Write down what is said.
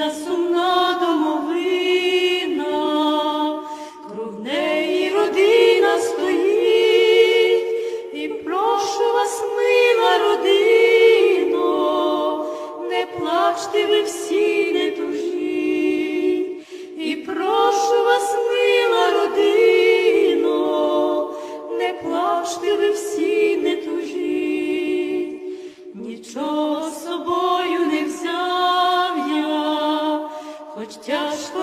та сумна домовина, кров неї родина стоїть, і прошу вас, мила родино, не плачте ви всі, не тужіть, і прошу вас, мила родино, не плачте ви всі, не тужіть. хоч тяжко.